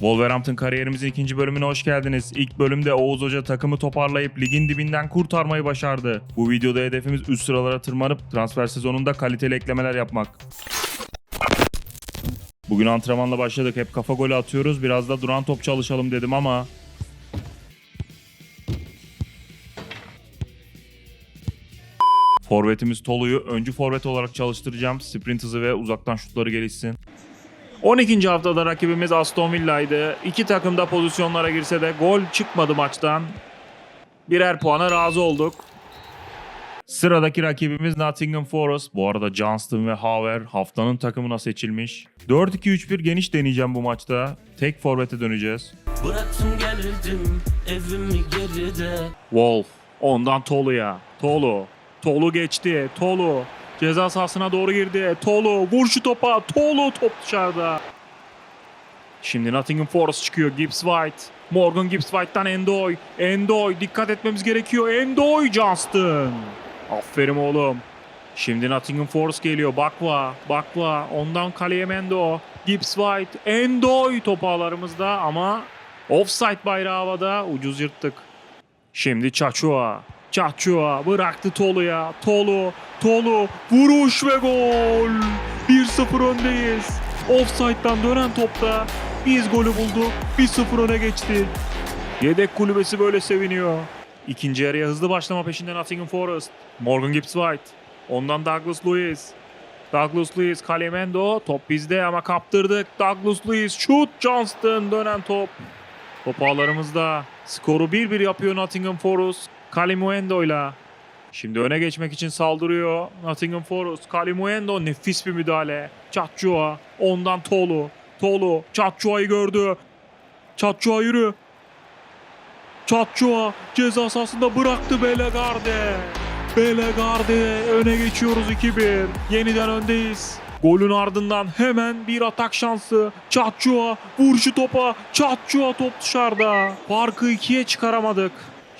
Wolverhampton kariyerimizin ikinci bölümüne hoş geldiniz. İlk bölümde Oğuz Hoca takımı toparlayıp ligin dibinden kurtarmayı başardı. Bu videoda hedefimiz üst sıralara tırmanıp transfer sezonunda kaliteli eklemeler yapmak. Bugün antrenmanla başladık. Hep kafa golü atıyoruz. Biraz da duran top çalışalım dedim ama Forvetimiz Tolu'yu öncü forvet olarak çalıştıracağım. Sprint hızı ve uzaktan şutları gelişsin. 12. haftada rakibimiz Aston Villa'ydı. İki takım da pozisyonlara girse de gol çıkmadı maçtan. Birer puana razı olduk. Sıradaki rakibimiz Nottingham Forest. Bu arada Johnston ve Haver haftanın takımına seçilmiş. 4-2-3-1 geniş deneyeceğim bu maçta. Tek forvete döneceğiz. Bıraktım geldim evimi geride Wolf. Ondan Tolu'ya. Tolu. Tolu geçti. Tolu. Ceza sahasına doğru girdi. Tolu. Vur şu topa. Tolu top dışarıda. Şimdi Nottingham Forest çıkıyor. Gibbs White. Morgan Gibbs White'tan Endoy. Endoy. Dikkat etmemiz gerekiyor. Endoy Johnston. Aferin oğlum. Şimdi Nottingham Forest geliyor. Bakva. Bakva. Ondan kaleye Mendo. Gibbs White. Endoy topu ağlarımızda ama offside bayrağı havada. Ucuz yırttık. Şimdi Çaçua. Çaçua bıraktı Tolu'ya. Tolu, Tolu vuruş ve gol. 1-0 öndeyiz. Offside'dan dönen topta biz golü bulduk. 1-0 öne geçtik. Yedek kulübesi böyle seviniyor. İkinci yarıya hızlı başlama peşinde Nottingham Forest. Morgan Gibbs White. Ondan Douglas Lewis. Douglas Lewis, Kalemendo. Top bizde ama kaptırdık. Douglas Lewis, şut Johnston dönen top. Top ağlarımızda. Skoru 1-1 yapıyor Nottingham Forest. Kalimuendo'yla. Şimdi öne geçmek için saldırıyor Nottingham Forest. Kalimuendo nefis bir müdahale. Çatçua. Ondan Tolu. Tolu. Çatçua'yı gördü. Çatçua yürü. Çatçua ceza sahasında bıraktı Belegarde. Belegarde öne geçiyoruz 2-1. Yeniden öndeyiz. Golün ardından hemen bir atak şansı. Çatçua vur şu topa. Çatçua top dışarıda. Farkı ikiye çıkaramadık.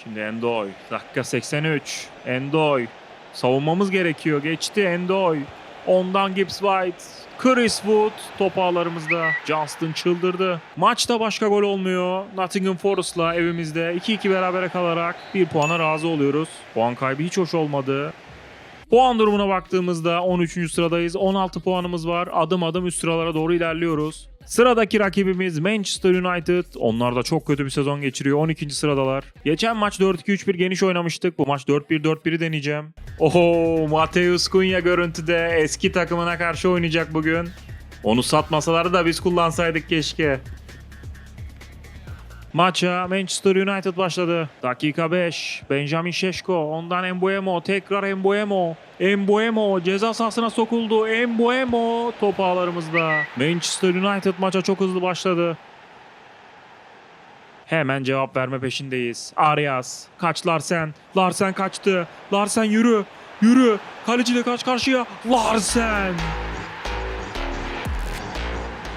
Şimdi Endoy. Dakika 83. Endoy. Savunmamız gerekiyor. Geçti Endoy. Ondan Gibbs White. Chris Wood top ağlarımızda. Johnston çıldırdı. Maçta başka gol olmuyor. Nottingham Forest'la evimizde 2-2 berabere kalarak bir puana razı oluyoruz. Puan kaybı hiç hoş olmadı. Puan durumuna baktığımızda 13. sıradayız. 16 puanımız var. Adım adım üst sıralara doğru ilerliyoruz. Sıradaki rakibimiz Manchester United. Onlar da çok kötü bir sezon geçiriyor. 12. sıradalar. Geçen maç 4-2-3-1 geniş oynamıştık. Bu maç 4-1-4-1'i deneyeceğim. Oho Mateus Cunha görüntüde eski takımına karşı oynayacak bugün. Onu satmasalar da biz kullansaydık keşke. Maça Manchester United başladı. Dakika 5. Benjamin Şeşko. Ondan Embuemo. Tekrar Embuemo. Embuemo ceza sahasına sokuldu. Embuemo top ağlarımızda. Manchester United maça çok hızlı başladı. Hemen cevap verme peşindeyiz. Arias. Kaç Larsen. Larsen kaçtı. Larsen yürü. Yürü. Kaleciyle kaç karşıya. Larsen.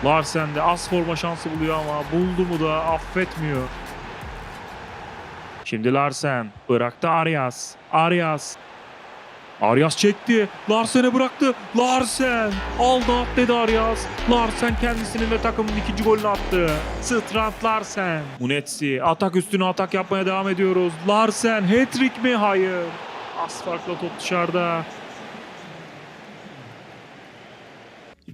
Larsen de az forma şansı buluyor ama buldu mu da affetmiyor. Şimdi Larsen bıraktı Arias. Arias. Arias çekti. Larsen'e bıraktı. Larsen. Aldı at dedi Arias. Larsen kendisinin ve takımın ikinci golünü attı. Strand Larsen. Munetsi. Atak üstüne atak yapmaya devam ediyoruz. Larsen. Hat-trick mi? Hayır. Az farkla top dışarıda.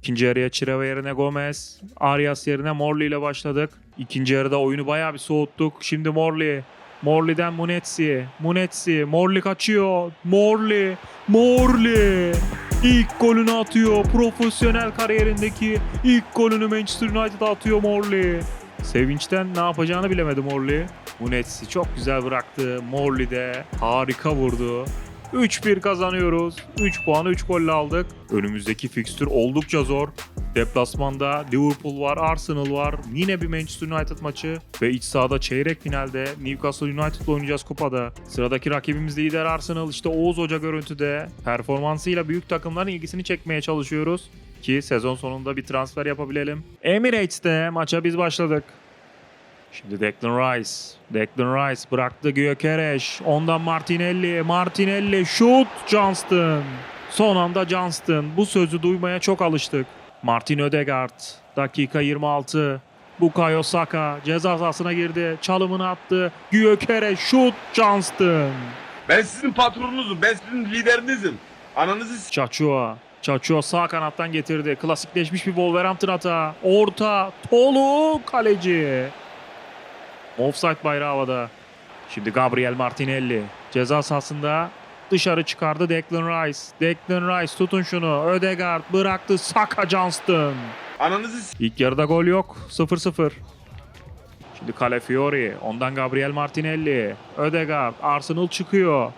İkinci yarıya Çireva yerine Gomez, Arias yerine Morley ile başladık. İkinci yarıda oyunu bayağı bir soğuttuk. Şimdi Morley. Morley'den Munetsi. Munetsi. Morley kaçıyor. Morley. Morley. İlk golünü atıyor. Profesyonel kariyerindeki ilk golünü Manchester United'a atıyor Morley. Sevinçten ne yapacağını bilemedi Morley. Munetsi çok güzel bıraktı. Morley de harika vurdu. 3-1 kazanıyoruz. 3 puanı 3 golle aldık. Önümüzdeki fikstür oldukça zor. Deplasmanda Liverpool var, Arsenal var. Yine bir Manchester United maçı. Ve iç sahada çeyrek finalde Newcastle United'la oynayacağız kupada. Sıradaki rakibimiz lider Arsenal. İşte Oğuz Hoca görüntüde. Performansıyla büyük takımların ilgisini çekmeye çalışıyoruz. Ki sezon sonunda bir transfer yapabilelim. Emirates'te maça biz başladık. Şimdi Declan Rice. Declan Rice bıraktı Gyökeres. Ondan Martinelli. Martinelli şut Johnston. Son anda Johnston. Bu sözü duymaya çok alıştık. Martin Ödegaard. Dakika 26. Bukayo Saka ceza sahasına girdi. Çalımını attı. Gyökere şut Johnston. Ben sizin patronunuzum. Ben sizin liderinizim. Ananızı Çaçua. Çaçua sağ kanattan getirdi. Klasikleşmiş bir Wolverhampton hata. Orta. Tolu kaleci. Offside bayrağı havada. Şimdi Gabriel Martinelli. Ceza sahasında dışarı çıkardı Declan Rice. Declan Rice tutun şunu. Ödegaard bıraktı. Saka Johnston. ananızı İlk yarıda gol yok. 0-0. Şimdi Calafiori. Ondan Gabriel Martinelli. Ödegaard. Arsenal çıkıyor.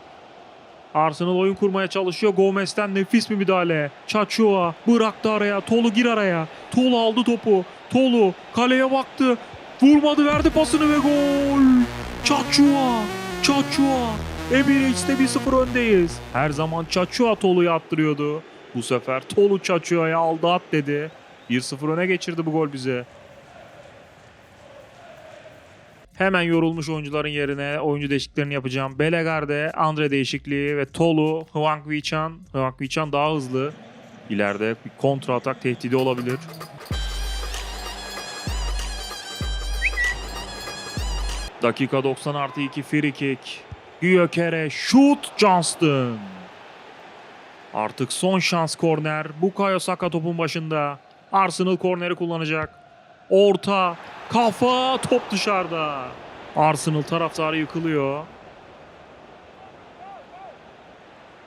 Arsenal oyun kurmaya çalışıyor. Gomez'ten nefis bir müdahale. Çaçua bıraktı araya. Tolu gir araya. Tolu aldı topu. Tolu kaleye baktı. Vurmadı verdi pasını ve gol. Çaçua. Çaçua. Emirates'te 1-0 öndeyiz. Her zaman Çaçua Tolu'yu attırıyordu. Bu sefer Tolu Çaçua'ya aldı at dedi. 1-0 öne geçirdi bu gol bize. Hemen yorulmuş oyuncuların yerine oyuncu değişikliklerini yapacağım. Belegar'de Andre değişikliği ve Tolu, Hwang Wichan. Hwang Wichan daha hızlı. İleride bir kontra atak tehdidi olabilir. Dakika 90 artı 2 free kick. Gyökere şut Johnston. Artık son şans korner. Bukayo Saka topun başında. Arsenal korneri kullanacak. Orta, kafa, top dışarıda. Arsenal taraftarı yıkılıyor.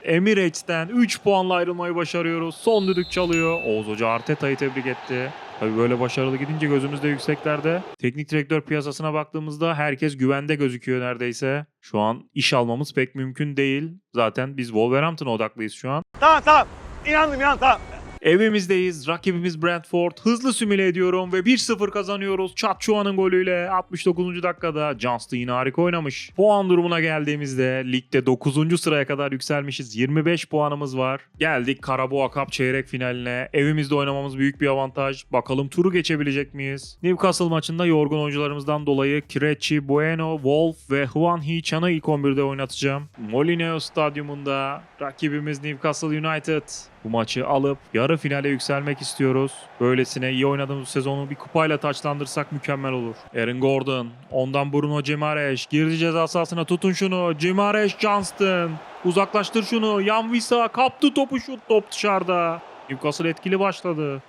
Emirates'ten 3 puanla ayrılmayı başarıyoruz. Son düdük çalıyor. Oğuz Hoca Arteta'yı tebrik etti. Tabii böyle başarılı gidince gözümüzde yükseklerde. Teknik direktör piyasasına baktığımızda herkes güvende gözüküyor neredeyse. Şu an iş almamız pek mümkün değil. Zaten biz Wolverhampton'a odaklıyız şu an. Tamam tamam. İnandım inan tamam. Evimizdeyiz. Rakibimiz Brentford. Hızlı simüle ediyorum ve 1-0 kazanıyoruz. Çatçua'nın golüyle 69. dakikada. Johnston yine harika oynamış. Puan durumuna geldiğimizde ligde 9. sıraya kadar yükselmişiz. 25 puanımız var. Geldik Karabağ Cup çeyrek finaline. Evimizde oynamamız büyük bir avantaj. Bakalım turu geçebilecek miyiz? Newcastle maçında yorgun oyuncularımızdan dolayı Kirechi, Bueno, Wolf ve Hwan Hee-chan'ı ilk 11'de oynatacağım. Molineux stadyumunda rakibimiz Newcastle United. Bu maçı alıp yarı finale yükselmek istiyoruz. Böylesine iyi oynadığımız sezonu bir kupayla taçlandırsak mükemmel olur. Aaron Gordon, ondan Bruno Gimareş, girdi ceza sahasına tutun şunu. Gimareş Johnston, uzaklaştır şunu. Yan Visa kaptı topu şut top dışarıda. Newcastle etkili başladı.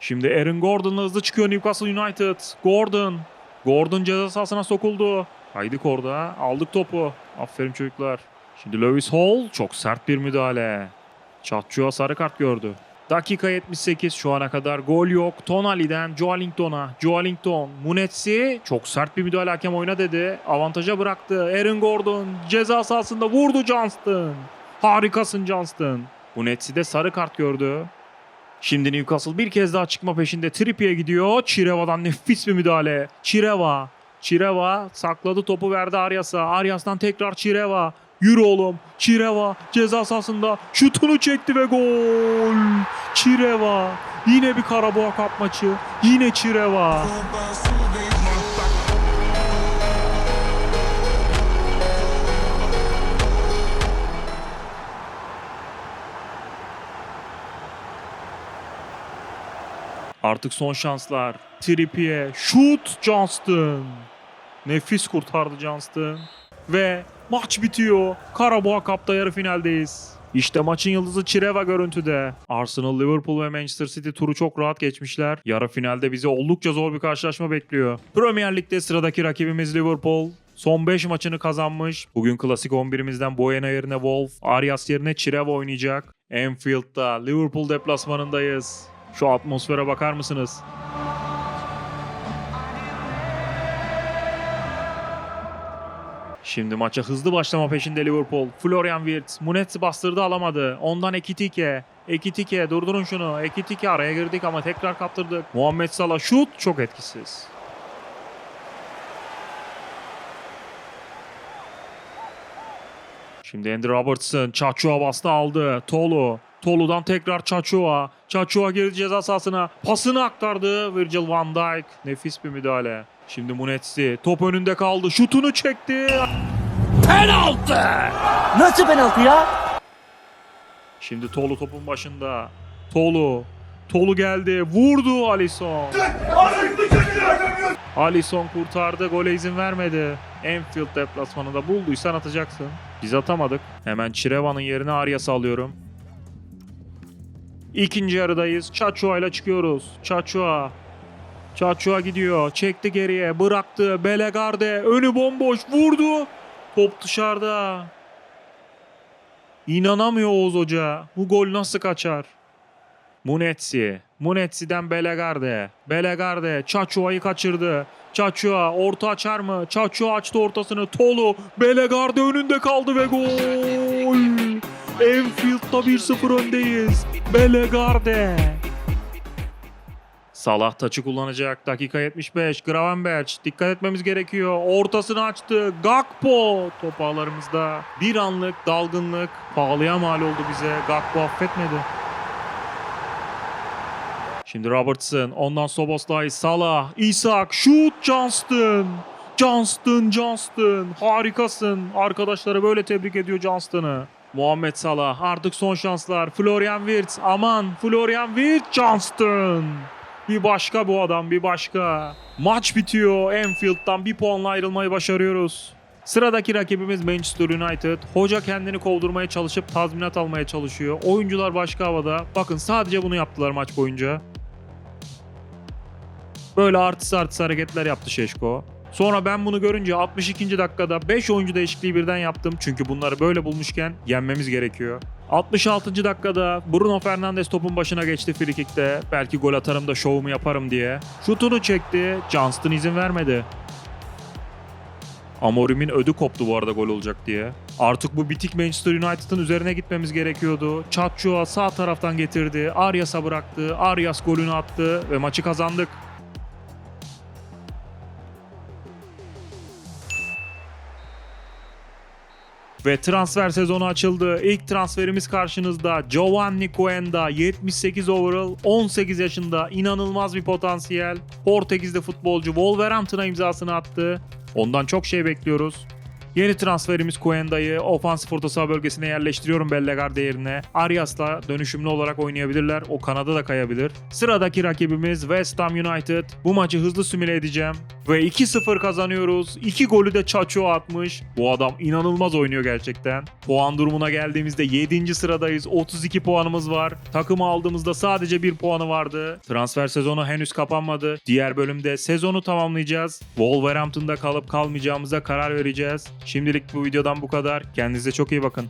Şimdi Aaron Gordon'la hızlı çıkıyor Newcastle United. Gordon, Gordon ceza sahasına sokuldu. Haydik orada, aldık topu. Aferin çocuklar. Şimdi Lewis Hall çok sert bir müdahale. Çatçuğa sarı kart gördü. Dakika 78 şu ana kadar gol yok. Tonali'den Joelinton'a. Joelinton, Munetsi çok sert bir müdahale hakem oyna dedi. Avantaja bıraktı. Aaron Gordon ceza sahasında vurdu Johnston. Harikasın Johnston. Munetsi de sarı kart gördü. Şimdi Newcastle bir kez daha çıkma peşinde. Trippier gidiyor. Çireva'dan nefis bir müdahale. Çireva. Çireva sakladı topu verdi Arias'a. Arias'tan tekrar Çireva. Yürü oğlum. Çireva ceza sahasında şutunu çekti ve gol. Çireva. Yine bir Karabağ Cup maçı. Yine Çireva. Artık son şanslar. Trippier, şut Johnston. Nefis kurtardı Johnston. Ve maç bitiyor. Karabağ Cup'ta yarı finaldeyiz. İşte maçın yıldızı Çireva görüntüde. Arsenal, Liverpool ve Manchester City turu çok rahat geçmişler. Yarı finalde bizi oldukça zor bir karşılaşma bekliyor. Premier Lig'de sıradaki rakibimiz Liverpool. Son 5 maçını kazanmış. Bugün klasik 11'imizden Boyena yerine Wolf, Arias yerine Çireva oynayacak. Anfield'da Liverpool deplasmanındayız. Şu atmosfere bakar mısınız? Şimdi maça hızlı başlama peşinde Liverpool. Florian Wirtz, Munetsi bastırdı alamadı. Ondan Ekitike. Ekitike durdurun şunu. Ekitike araya girdik ama tekrar kaptırdık. Muhammed Salah şut çok etkisiz. Şimdi Andy Robertson Çaçua bastı aldı. Tolu. Tolu'dan tekrar Çaçua. Çaçua girdi ceza sahasına. Pasını aktardı Virgil van Dijk. Nefis bir müdahale. Şimdi Munetsi top önünde kaldı. Şutunu çekti. Nasıl penaltı ya? Şimdi Tolu topun başında. Tolu. Tolu geldi. Vurdu Alisson. Alisson kurtardı. Gole izin vermedi. Enfield deplasmanında bulduysan atacaksın. Biz atamadık. Hemen Çireva'nın yerine Arias'ı alıyorum. İkinci yarıdayız. Çaçua ile çıkıyoruz. Çaçua. Çaçua gidiyor. Çekti geriye. Bıraktı. Belegarde. Önü bomboş. Vurdu. Top dışarıda. İnanamıyor Oğuz Hoca. Bu gol nasıl kaçar? Munetsi. Munetsi'den Belegarde. Belegarde. Çaçua'yı kaçırdı. Çaçua orta açar mı? Çaçua açtı ortasını. Tolu. Belegarde önünde kaldı ve gol. Enfield'da 1-0 öndeyiz. Belegarde. Salah taçı kullanacak. Dakika 75. Gravenberch. Dikkat etmemiz gerekiyor. Ortasını açtı. Gakpo. Top ağlarımızda. Bir anlık dalgınlık. Pahalıya mal oldu bize. Gakpo affetmedi. Şimdi Robertson. Ondan Soboslay. Salah. Isak. Şut. Johnston. Johnston. Johnston. Harikasın. Arkadaşları böyle tebrik ediyor Johnston'ı. Muhammed Salah. Artık son şanslar. Florian Wirtz. Aman. Florian Wirtz. Johnston. Bir başka bu adam bir başka. Maç bitiyor. Enfield'dan bir puanla ayrılmayı başarıyoruz. Sıradaki rakibimiz Manchester United. Hoca kendini kovdurmaya çalışıp tazminat almaya çalışıyor. Oyuncular başka havada. Bakın sadece bunu yaptılar maç boyunca. Böyle artısı artısı hareketler yaptı Şeşko. Sonra ben bunu görünce 62. dakikada 5 oyuncu değişikliği birden yaptım. Çünkü bunları böyle bulmuşken yenmemiz gerekiyor. 66. dakikada Bruno Fernandes topun başına geçti frikikte. Belki gol atarım da şovumu yaparım diye. Şutunu çekti. Johnston izin vermedi. Amorim'in ödü koptu bu arada gol olacak diye. Artık bu bitik Manchester United'ın üzerine gitmemiz gerekiyordu. Çatçua sağ taraftan getirdi. Arias'a bıraktı. Arias golünü attı ve maçı kazandık. Ve transfer sezonu açıldı. İlk transferimiz karşınızda. Giovanni Cuenda 78 overall, 18 yaşında inanılmaz bir potansiyel. Portekizli futbolcu Wolverhampton'a imzasını attı. Ondan çok şey bekliyoruz. Yeni transferimiz Cuenda'yı ofansif orta bölgesine yerleştiriyorum Bellegarde yerine. Arias'la dönüşümlü olarak oynayabilirler. O kanada da kayabilir. Sıradaki rakibimiz West Ham United. Bu maçı hızlı simüle edeceğim. Ve 2-0 kazanıyoruz. 2 golü de Çaço atmış. Bu adam inanılmaz oynuyor gerçekten. Puan durumuna geldiğimizde 7. sıradayız. 32 puanımız var. Takımı aldığımızda sadece 1 puanı vardı. Transfer sezonu henüz kapanmadı. Diğer bölümde sezonu tamamlayacağız. Wolverhampton'da kalıp kalmayacağımıza karar vereceğiz. Şimdilik bu videodan bu kadar. Kendinize çok iyi bakın.